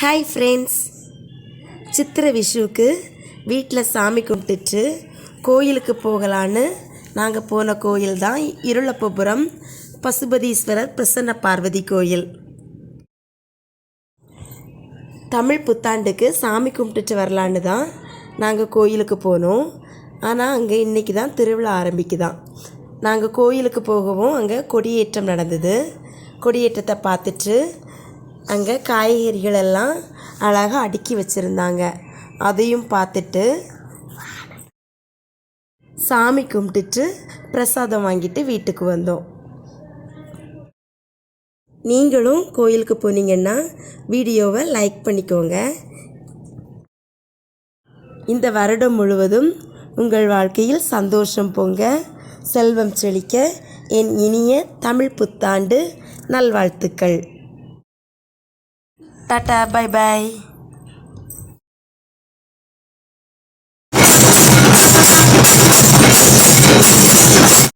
Hi friends சித்திரை விஷுவுக்கு வீட்டில் சாமி கும்பிட்டுட்டு கோயிலுக்கு போகலான்னு நாங்கள் போன கோயில் தான் இருளப்பபுரம் பசுபதீஸ்வரர் பிரசன்ன பார்வதி கோயில். தமிழ் புத்தாண்டுக்கு சாமி கும்பிட்டுட்டு வரலான்னு தான் நாங்கள் கோயிலுக்கு போனோம். ஆனால் அங்கே இன்றைக்கி தான் திருவிழா ஆரம்பிக்குதான். நாங்கள் கோயிலுக்கு போகவும் அங்கே கொடியேற்றம் நடந்தது. கொடியேற்றத்தை பார்த்துட்டு அங்கே காய்கறிகள் எல்லாம் அழகாக அடுக்கி வச்சுருந்தாங்க. அதையும் பார்த்துட்டு சாமி கும்பிட்டுட்டு பிரசாதம் வாங்கிட்டு வீட்டுக்கு வந்தோம். நீங்களும் கோயிலுக்கு போனீங்கன்னா வீடியோவை லைக் பண்ணிக்கோங்க. இந்த வருடம் முழுவதும் உங்கள் வாழ்க்கையில் சந்தோஷம் பொங்க செல்வம் செழிக்க என் இனிய தமிழ் புத்தாண்டு நல்வாழ்த்துக்கள். Tata bye bye.